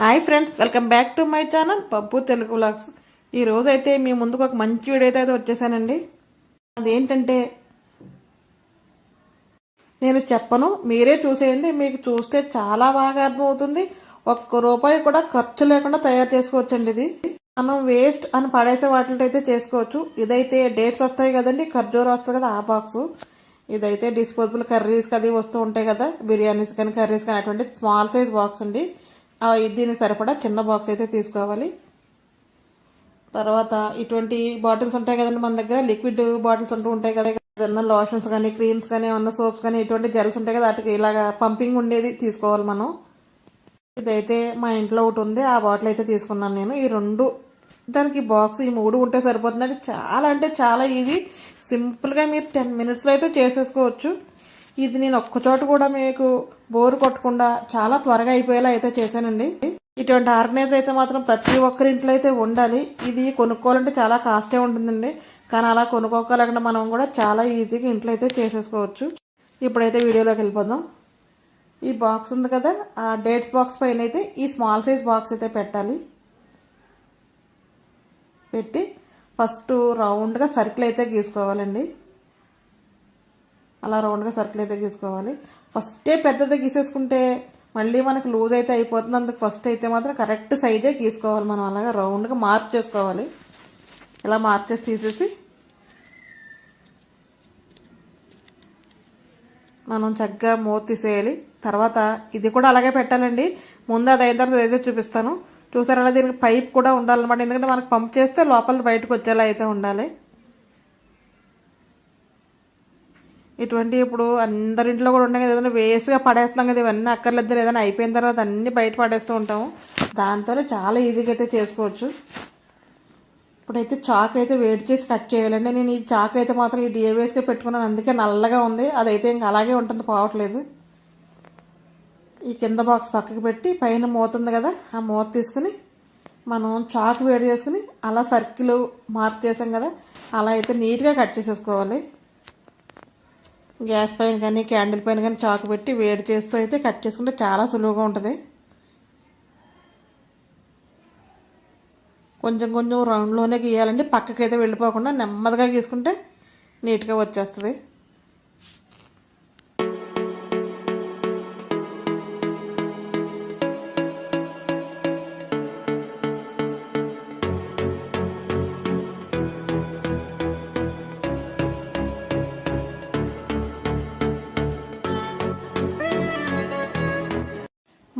Hi friends welcome back to my channel Pappu Telugu vlogs. ఈ రోజైతే మీ ముందుకు ఒక మంచి వీడియో అయితే వచ్చేసానండి. అదేంటంటే నేను చెప్పను మీరే చూసేయండి మీకు చూస్తే చాలా బాగా అర్థమవుతుంది. ఒక్క రూపాయి కూడా ఖర్చు లేకుండా తయారు చేసుకోవచ్చండి ఇది. మనం వేస్ట్ అని పడేసే వాటితో అయితే చేసుకోవచ్చు. ఇదైతే డేట్స్ వస్తాయి కదండి ఖర్జూరం వస్తుంది కదా ఆ బాక్స్ ఇదైతే డిస్పోజబుల్ కర్రీస్ అది వస్తూ ఉంటాయి కదా బిర్యానీస్ కానీ కర్రీస్ కానీ అటువంటి స్మాల్ సైజ్ బాక్స్ అండి. ఆ, దీనికి సరిపడా చిన్న బాక్స్ అయితే తీసుకోవాలి. తర్వాత ఇటువంటి బాటిల్స్ ఉంటాయి కదండి మన దగ్గర లిక్విడ్ బాటిల్స్ ఉంటూ ఉంటాయి కదా ఏదన్నా లోషన్స్ కానీ క్రీమ్స్ కానీ ఏమన్నా సోప్స్ కానీ ఇటువంటి జెల్స్ ఉంటాయి కదా వాటికి ఇలాగా పంపింగ్ ఉండేది తీసుకోవాలి మనం. ఇదైతే మా ఇంట్లో ఒకటి ఉంది ఆ బాటిల్ అయితే తీసుకున్నాను నేను. ఈ రెండు దానికి బాక్స్ ఈ మూడు ఉంటే సరిపోతుంది. చాలా అంటే చాలా ఈజీ సింపుల్గా మీరు టెన్ మినిట్స్లో అయితే చేసేసుకోవచ్చు. ఇది నేను ఒక్కచోట కూడా మీకు బోర్ కొట్టకుండా చాలా త్వరగా అయిపోయేలా అయితే చేశానండి. ఇటువంటి ఆర్గనైజర్ అయితే మాత్రం ప్రతి ఒక్కరి ఇంట్లో అయితే ఉండాలి. ఇది కొనుక్కోవాలంటే చాలా కాస్టే ఉంటుందండి. కానీ అలా కొనుక్కోగలకుండా మనం కూడా చాలా ఈజీగా ఇంట్లో అయితే చేసేసుకోవచ్చు. ఇప్పుడైతే వీడియోలోకి వెళ్ళిపోదాం. ఈ బాక్స్ ఉంది కదా ఆ డేట్స్ బాక్స్ పైన అయితే ఈ స్మాల్ సైజ్ బాక్స్ అయితే పెట్టాలి. పెట్టి ఫస్ట్ రౌండ్గా సర్కిల్ అయితే గీసుకోవాలండి. అలా రౌండ్గా సర్కిల్ అయితే గీసుకోవాలి. ఫస్టే పెద్దది గీసేసుకుంటే మళ్ళీ మనకు లూజ్ అయితే అయిపోతుంది. అందుకు ఫస్ట్ అయితే మాత్రం కరెక్ట్ సైజే తీసుకోవాలి మనం అలాగా రౌండ్గా మార్క్ చేసుకోవాలి. ఇలా మార్క్ చేసి తీసేసి మనం చక్కగా మూత తీసేయాలి. తర్వాత ఇది కూడా అలాగే పెట్టాలండి. ముందు అది అయిన తర్వాత ఏదో చూపిస్తాను. చూసారా దీనికి పైప్ కూడా ఉండాలన్నమాట. ఎందుకంటే మనకు పంప్ చేస్తే లోపల బయటకు వచ్చేలా అయితే ఉండాలి. ఇటువంటి ఇప్పుడు అందరింట్లో కూడా ఉన్నాయి కదా ఏదైనా వేస్ట్గా పడేస్తాం కదా ఇవన్నీ అక్కర్లేదు ఏదైనా అయిపోయిన తర్వాత అన్నీ బయట పడేస్తూ ఉంటాము. దాంతోనే చాలా ఈజీగా అయితే చేసుకోవచ్చు. ఇప్పుడైతే చాక్ అయితే వేడి చేసి కట్ చేయాలండి. నేను ఈ చాక్ అయితే మాత్రం ఈ డిఏవేస్గా పెట్టుకున్నాను అందుకే నల్లగా ఉంది. అదైతే ఇంకా అలాగే ఉంటుంది పోవట్లేదు. ఈ కింద బాక్స్ పక్కకి పెట్టి పైన మూత ఉంది కదా ఆ మూత తీసుకుని మనం చాక్ వేడి చేసుకుని అలా సర్కిల్ మార్క్ చేసాం కదా అలా అయితే నీట్గా కట్ చేసేసుకోవాలి. గ్యాస్ పైన కానీ క్యాండిల్ పైన కానీ చాకు పెట్టి వేడి చేస్తూ అయితే కట్ చేసుకుంటే చాలా సులువుగా ఉంటుంది. కొంచెం కొంచెం రౌండ్లోనే గీయాలండి పక్కకి అయితే వెళ్ళిపోకుండా నెమ్మదిగా గీసుకుంటే నీట్గా వచ్చేస్తుంది.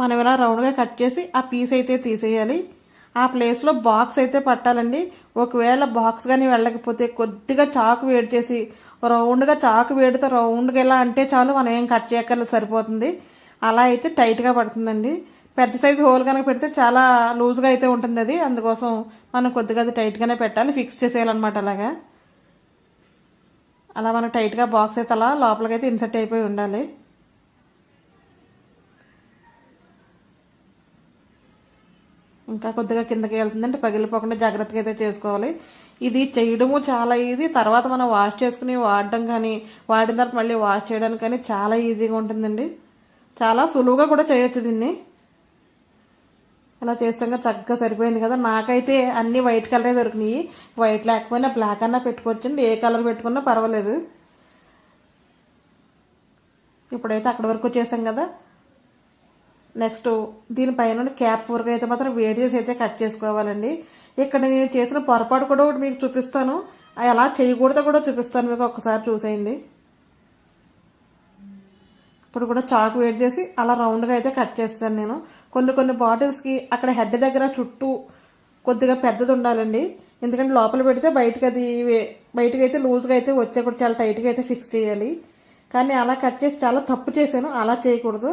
మనం ఇలా రౌండ్గా కట్ చేసి ఆ పీస్ అయితే తీసేయాలి. ఆ ప్లేస్లో బాక్స్ అయితే పట్టాలండి. ఒకవేళ బాక్స్ కానీ వెళ్ళకపోతే కొద్దిగా చాకు వేడి చేసి రౌండ్గా చాకు వేడితే రౌండ్గా ఇలా అంటే చాలు మనం ఏం కట్ చేయక్కర్లేదు సరిపోతుంది. అలా అయితే టైట్గా పడుతుందండి. పెద్ద సైజు హోల్ కనుక పెడితే చాలా లూజ్గా అయితే ఉంటుంది అది. అందుకోసం మనం కొద్దిగా అది టైట్గానే పెట్టాలి. ఫిక్స్ చేసేయాలన్నమాట అలాగా. అలా మనం టైట్గా బాక్స్ అయితే అలా లోపలికైతే ఇన్సర్ట్ అయిపోయి ఉండాలి. ఇంకా కొద్దిగా కిందకి వెళ్తుందంటే పగిలిపోకుండా జాగ్రత్తగా అయితే చేసుకోవాలి. ఇది చేయడము చాలా ఈజీ తర్వాత మనం వాష్ చేసుకుని వాడడం కానీ వాడిన తర్వాత మళ్ళీ వాష్ చేయడానికి కానీ చాలా ఈజీగా ఉంటుందండి. చాలా సులువుగా కూడా చేయొచ్చు దీన్ని. ఇలా చేస్తాం చక్కగా సరిపోయింది కదా. నాకైతే అన్ని వైట్ కలరే దొరికినాయి. వైట్ లేకపోయినా బ్లాక్ అన్నా పెట్టుకోవచ్చండి. ఏ కలర్ పెట్టుకున్నా పర్వాలేదు. ఇప్పుడైతే అక్కడి వరకు వచ్చేసాం కదా. నెక్స్ట్ దీనిపైన క్యాప్ వరకు అయితే మాత్రం వేడి చేసి అయితే కట్ చేసుకోవాలండి. ఇక్కడ నేను చేసిన పొరపాటు కూడా ఒకటి మీకు చూపిస్తాను. ఎలా చేయకూడదో కూడా చూపిస్తాను మీకు ఒక్కసారి చూసేయండి. ఇప్పుడు కూడా చాకు వేడి చేసి అలా రౌండ్గా అయితే కట్ చేస్తాను నేను. కొన్ని కొన్ని బాటిల్స్కి అక్కడ హెడ్ దగ్గర చుట్టూ కొద్దిగా పెద్దది ఉండాలండి. ఎందుకంటే లోపల పెడితే బయటకు అది వే- బయటకు అయితే లూజ్గా అయితే వచ్చే కూడా చాలా టైట్గా అయితే ఫిక్స్ చేయాలి. కానీ అలా కట్ చేసి చాలా తప్పు చేశాను. అలా చేయకూడదు.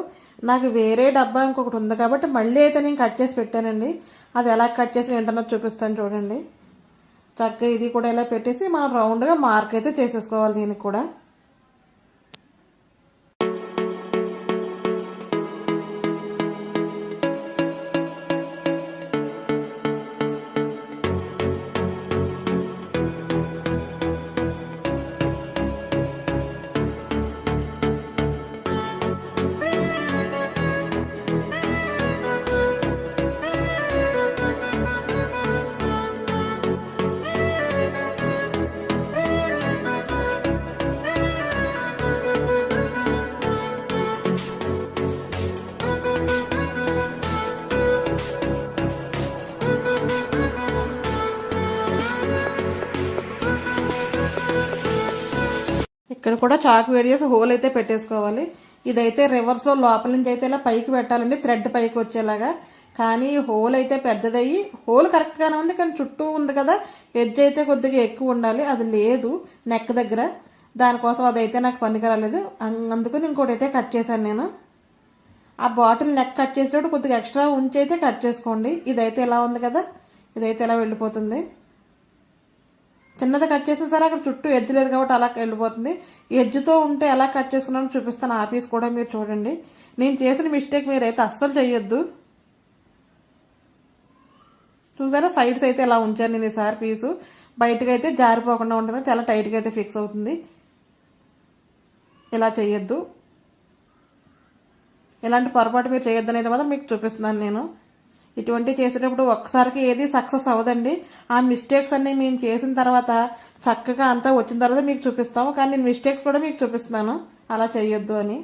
నాకు వేరే డబ్బా ఇంకొకటి ఉంది కాబట్టి మళ్ళీ అయితే నేను కట్ చేసి పెట్టానండి. అది ఎలా కట్ చేసి ఏంటన్నా చూపిస్తాను చూడండి. చక్కగా ఇది కూడా ఇలా పెట్టేసి మనం రౌండ్గా మార్క్ అయితే చేసేసుకోవాలి దీనికి కూడా. ఇక్కడ కూడా చాక్ వేడి చేసి హోల్ అయితే పెట్టేసుకోవాలి. ఇదైతే రివర్స్లో లోపల నుంచి అయితే ఇలా పైకి పెట్టాలండి. థ్రెడ్ పైకి వచ్చేలాగా. కానీ హోల్ అయితే పెద్దదయ్యి హోల్ కరెక్ట్గానే ఉంది కానీ చుట్టూ ఉంది కదా. ఎడ్జ్ అయితే కొద్దిగా ఎక్కువ ఉండాలి. అది లేదు నెక్ దగ్గర. దానికోసం అదైతే నాకు పనికిరాలేదు. అందుకని ఇంకోటి అయితే కట్ చేశాను నేను. ఆ బాటిల్ నెక్ కట్ చేసేటప్పుడు కొద్దిగా ఎక్స్ట్రా ఉంచి అయితే కట్ చేసుకోండి. ఇదైతే ఎలా ఉంది కదా? ఇదైతే ఇలా వెళ్ళిపోతుంది? చిన్నది కట్ చేసేసారి అక్కడ చుట్టూ ఎడ్జ్ లేదు కాబట్టి అలా వెళ్ళిపోతుంది. ఎడ్జ్తో ఉంటే ఎలా కట్ చేసుకున్నానో చూపిస్తాను. ఆ పీస్ కూడా మీరు చూడండి. నేను చేసిన మిస్టేక్ మీరైతే అస్సలు చేయొద్దు చూసారా? సైడ్స్ అయితే ఇలా ఉంచాను నేను ఈసారి పీసు బయటకు అయితే జారిపోకుండా ఉంటుంది. చాలా టైట్గా అయితే ఫిక్స్ అవుతుంది. ఇలా చేయొద్దు ఇలాంటి పొరపాటు మీరు చేయొద్దు అనేది మాత్రం మీకు చూపిస్తున్నాను నేను. ఇటువంటి చేసేటప్పుడు ఒక్కసారికి ఏది సక్సెస్ అవ్వదండి. ఆ మిస్టేక్స్ అన్ని మేము చేసిన తర్వాత చక్కగా అంతా వచ్చిన తర్వాత మీకు చూపిస్తాము. కానీ నేను మిస్టేక్స్ కూడా మీకు చూపిస్తున్నాను. అలా చేయొద్దు అని.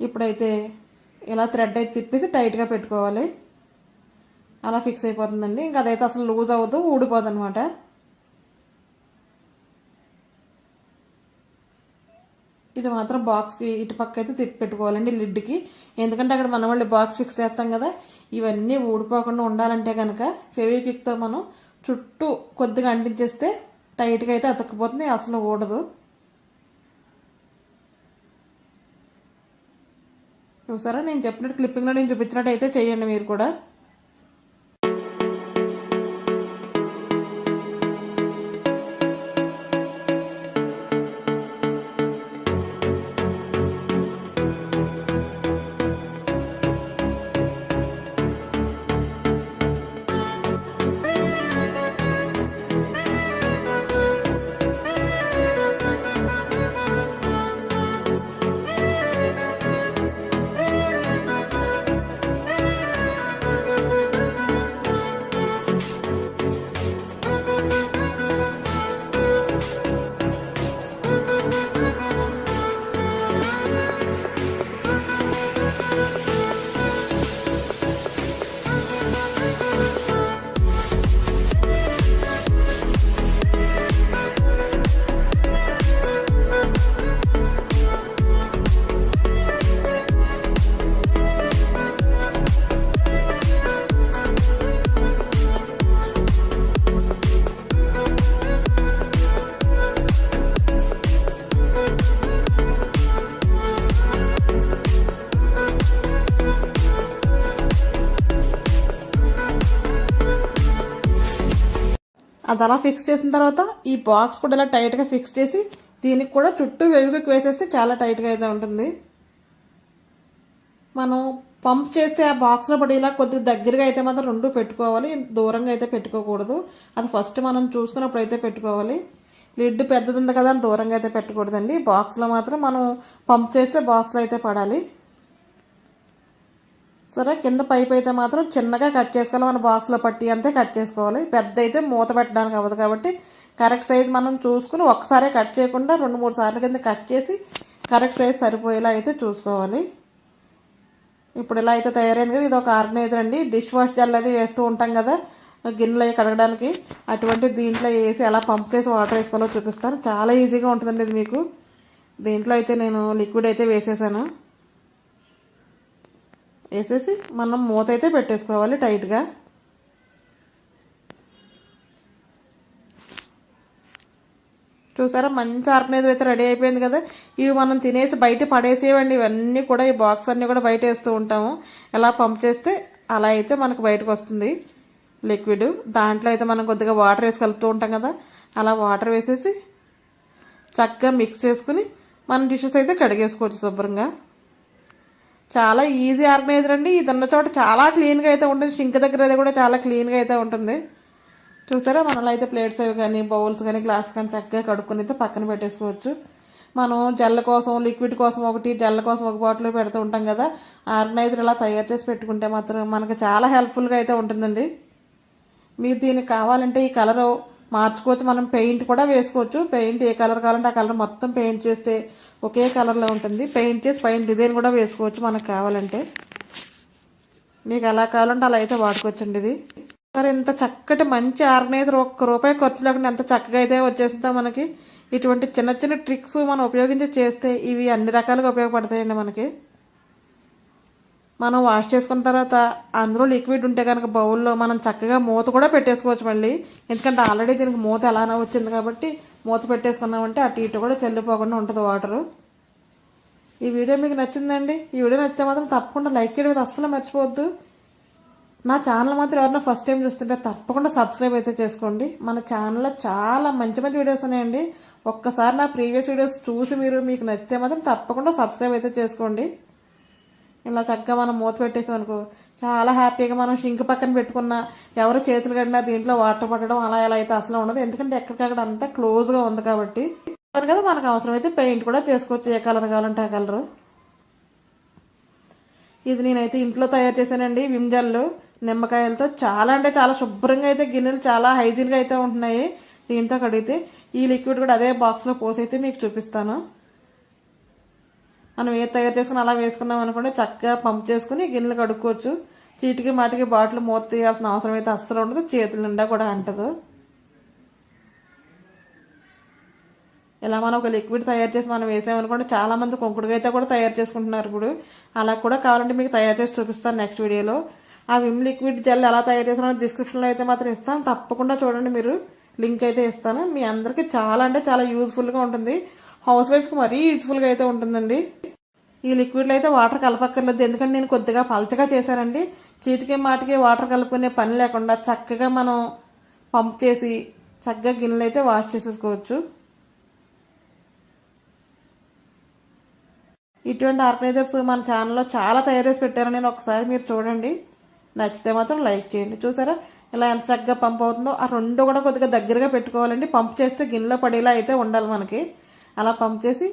ఇప్పుడైతే ఇలా థ్రెడ్ అయితే తిప్పేసి టైట్గా పెట్టుకోవాలి. అలా ఫిక్స్ అయిపోతుందండి. ఇంకా అదైతే అసలు లూజ్ అవ్వదు ఊడిపోదు అనమాట ఇది మాత్రం బాక్స్కి ఇటు పక్క అయితే తిప్పి పెట్టుకోవాలండి లిడ్కి ఎందుకంటే అక్కడ మనం మళ్ళీ బాక్స్ ఫిక్స్ చేస్తాం కదా ఇవన్నీ ఊడిపోకుండా ఉండాలంటే కనుక ఫెవిక్విక్తో మనం చుట్టూ కొద్దిగా అంటించేస్తే టైట్గా అయితే అతుక్కుపోతుంది అసలు ఊడదు. చూసారా? నేను చెప్పినట్టు క్లిప్పింగ్లో నేను చూపించినట్టు అయితే చేయండి మీరు కూడా. అది అలా ఫిక్స్ చేసిన తర్వాత ఈ బాక్స్ కూడా ఇలా టైట్గా ఫిక్స్ చేసి దీనికి కూడా చుట్టూ వెలుగుకి వేసేస్తే చాలా టైట్గా అయితే ఉంటుంది. మనం పంప్ చేస్తే ఆ బాక్స్లో పడి ఇలా కొద్దిగా దగ్గరగా అయితే మాత్రం రెండు పెట్టుకోవాలి. దూరంగా అయితే పెట్టుకోకూడదు. అది ఫస్ట్ మనం చూసుకున్నప్పుడు అయితే పెట్టుకోవాలి. లిడ్ పెద్దది ఉంది కదా అని దూరంగా అయితే పెట్టకూడదండి. బాక్స్లో మాత్రం మనం పంప్ చేస్తే బాక్స్లో అయితే పడాలి. సరే కింద పైప్ అయితే మాత్రం చిన్నగా కట్ చేసుకోవాలి. మన బాక్స్లో పట్టి అంతే కట్ చేసుకోవాలి. పెద్ద అయితే మూత పెట్టడానికి అవ్వదు కాబట్టి కరెక్ట్ సైజ్ మనం చూసుకుని ఒక్కసారే కట్ చేయకుండా రెండు మూడు సార్లు కింద కట్ చేసి కరెక్ట్ సైజ్ సరిపోయేలా అయితే చూసుకోవాలి. ఇప్పుడు ఇలా అయితే తయారైంది కదా ఇది ఒక ఆర్గనైజర్ అండి. డిష్ వాష్ జెల్ అది వేస్తూ ఉంటాం కదా గిన్నెలు అవి కడగడానికి. అటువంటి దీంట్లో వేసి ఎలా పంప్ చేసి వాటర్ వేసుకోవాలో చూపిస్తాను. చాలా ఈజీగా ఉంటుందండి ఇది మీకు. దీంట్లో అయితే నేను లిక్విడ్ అయితే వేసేసాను. వేసేసి మనం మూత అయితే పెట్టేసుకోవాలి టైట్గా. చూసారా మంచి ఆర్గనైజర్ అయితే రెడీ అయిపోయింది కదా. ఇవి మనం తినేసి బయట పడేసేవండి. ఇవన్నీ కూడా ఈ బాక్స్ అన్నీ కూడా బయట వేస్తూ ఉంటాము. ఎలా పంప్ చేస్తే అలా అయితే మనకు బయటకు వస్తుంది లిక్విడ్. దాంట్లో అయితే మనం కొద్దిగా వాటర్ వేసి కలుపుతూ ఉంటాం కదా. అలా వాటర్ వేసేసి చక్కగా మిక్స్ చేసుకుని మన డిషెస్ అయితే కడిగేసుకోవచ్చు శుభ్రంగా. చాలా ఈజీ ఆర్గనైజర్ అండి ఇది ఉన్న చోట చాలా క్లీన్గా అయితే ఉంటుంది. షింక్ దగ్గర అది కూడా చాలా క్లీన్గా అయితే ఉంటుంది. చూసారా? మనలో అయితే ప్లేట్స్ అవి కానీ బౌల్స్ కానీ గ్లాస్ కానీ చక్కగా కడుక్కుని అయితే పక్కన పెట్టేసుకోవచ్చు. మనం జెల్ కోసం లిక్విడ్ కోసం ఒకటి జెల్ కోసం ఒక బాటిల్ పెడుతూ ఉంటాం కదా. ఆర్గనైజర్ ఇలా తయారు చేసి పెట్టుకుంటే మాత్రం మనకి చాలా హెల్ప్ఫుల్గా అయితే ఉంటుందండి. మీరు దీనికి కావాలంటే ఈ కలర్ మార్చుకోవచ్చు. మనం పెయింట్ కూడా వేసుకోవచ్చు. పెయింట్ ఏ కలర్ కావాలంటే ఆ కలర్ మొత్తం పెయింట్ చేస్తే ఒకే కలర్లో ఉంటుంది. పెయింట్ చేసి పైన డిజైన్ కూడా వేసుకోవచ్చు మనకు కావాలంటే. మీకు ఎలా కావాలంటే అలా అయితే వాడుకోవచ్చండి ఇది. మరి ఇంత చక్కటి మంచి ఆర్గనైజర్ ఒక్క రూపాయి ఖర్చు లేకుండా ఎంత చక్కగా అయితే వచ్చేస్తుందో మనకి. ఇటువంటి చిన్న చిన్న ట్రిక్స్ మనం ఉపయోగించి చేస్తే ఇవి అన్ని రకాలుగా ఉపయోగపడతాయండి మనకి. మనం వాష్ చేసుకున్న తర్వాత అందులో లిక్విడ్ ఉంటే కనుక బౌల్లో మనం చక్కగా మూత కూడా పెట్టేసుకోవచ్చు మళ్ళీ. ఎందుకంటే ఆల్రెడీ దీనికి మూత ఎలానో వచ్చింది కాబట్టి మూత పెట్టేసుకున్నామంటే అటు ఇటు కూడా చెల్లిపోకుండా ఉంటుంది వాటరు ఈ వీడియో మీకు నచ్చిందండి? ఈ వీడియో నచ్చితే మాత్రం తప్పకుండా లైక్ చేయడం అయితే అస్సలు మర్చిపోవద్దు. నా ఛానల్ మాత్రం ఎవరైనా ఫస్ట్ టైం చూస్తుంటే తప్పకుండా సబ్స్క్రైబ్ అయితే చేసుకోండి. మన ఛానల్లో చాలా మంచి మంచి వీడియోస్ ఉన్నాయండి. ఒక్కసారి నా ప్రీవియస్ వీడియోస్ చూసి మీరు మీకు నచ్చితే మాత్రం తప్పకుండా సబ్స్క్రైబ్ అయితే చేసుకోండి. ఇలా చక్కగా మనం మూత పెట్టేసాం అనుకో చాలా హ్యాపీగా మనం షింక్ పక్కన పెట్టుకున్న ఎవరు చేతులు కడినా దీంట్లో వాటర్ పట్టడం అలా ఎలా అయితే అసలు ఉండదు. ఎందుకంటే ఎక్కడికక్కడ అంతా క్లోజ్గా ఉంది కాబట్టి. కదా మనకు అవసరమైతే పెయింట్ కూడా చేసుకోవచ్చు. ఏ కలర్ కావాలంటే ఆ కలరు ఇది నేనైతే ఇంట్లో తయారు చేశానండి విమ్ జల్లు నిమ్మకాయలతో చాలా అంటే చాలా శుభ్రంగా అయితే గిన్నెలు చాలా హైజీన్గా అయితే ఉంటున్నాయి. దీంతో కడిగితే ఈ లిక్విడ్ కూడా అదే బాక్స్లో పోసి అయితే మీకు చూపిస్తాను. మనం ఏది తయారు చేసుకుని అలా వేసుకున్నాం అనుకోండి చక్కగా పంప్ చేసుకుని గిన్నెలు కడుక్కోవచ్చు. చీటికి మాటికి బాటిల్ మూత తీయాల్సిన అవసరం అయితే అస్సలు ఉండదు. చేతుల నిండా కూడా అంటదు. ఇలా మనం ఒక లిక్విడ్ తయారు చేసి మనం వేసామనుకోండి చాలా మంది అయితే కూడా తయారు చేసుకుంటున్నారు ఇప్పుడు. అలా కూడా కావాలంటే మీకు తయారు చేసి చూపిస్తాను నెక్స్ట్ వీడియోలో. ఆ విమ్ లిక్విడ్ జెల్ ఎలా తయారు చేసినా డిస్క్రిప్షన్లో అయితే మాత్రం ఇస్తాను. తప్పకుండా చూడండి మీరు. లింక్ అయితే ఇస్తాను. మీ అందరికీ చాలా అంటే చాలా యూజ్ఫుల్గా ఉంటుంది. హౌస్ వైఫ్కి మరీ యూజ్ఫుల్గా అయితే ఉంటుందండి. ఈ లిక్విడ్లో అయితే వాటర్ కలపక్కర్లేదు. ఎందుకంటే నేను కొద్దిగా పలచగా చేశానండి. చీటికి మాటికి వాటర్ కలుపుకునే పని లేకుండా చక్కగా మనం పంప్ చేసి చక్కగా గిన్నెలు అయితే వాష్ చేసేసుకోవచ్చు. ఇటువంటి ఆర్గనైజర్స్ మన ఛానల్లో చాలా తయారేసి చేసి పెట్టారు. నేను ఒకసారి మీరు చూడండి. నచ్చితే మాత్రం లైక్ చేయండి. చూసారా? ఇలా ఎంత చక్కగా పంప్ అవుతుందో. ఆ రెండు కూడా కొద్దిగా దగ్గరగా పెట్టుకోవాలండి. పంప్ చేస్తే గిన్నెలో పడేలా అయితే ఉండాలి మనకి. అలా పంప్ చేసి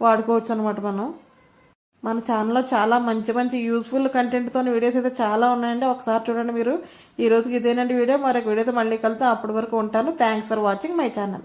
వాడుకోవచ్చు అనమాట మనం. మన ఛానల్లో చాలా మంచి మంచి యూస్ఫుల్ కంటెంట్తో వీడియోస్ అయితే చాలా ఉన్నాయండి. ఒకసారి చూడండి మీరు. ఈ రోజుకి ఇదేనండి వీడియో. మరొక వీడియోతో మళ్ళీ కలితే అప్పటి వరకు ఉంటాను. Thanks for watching my channel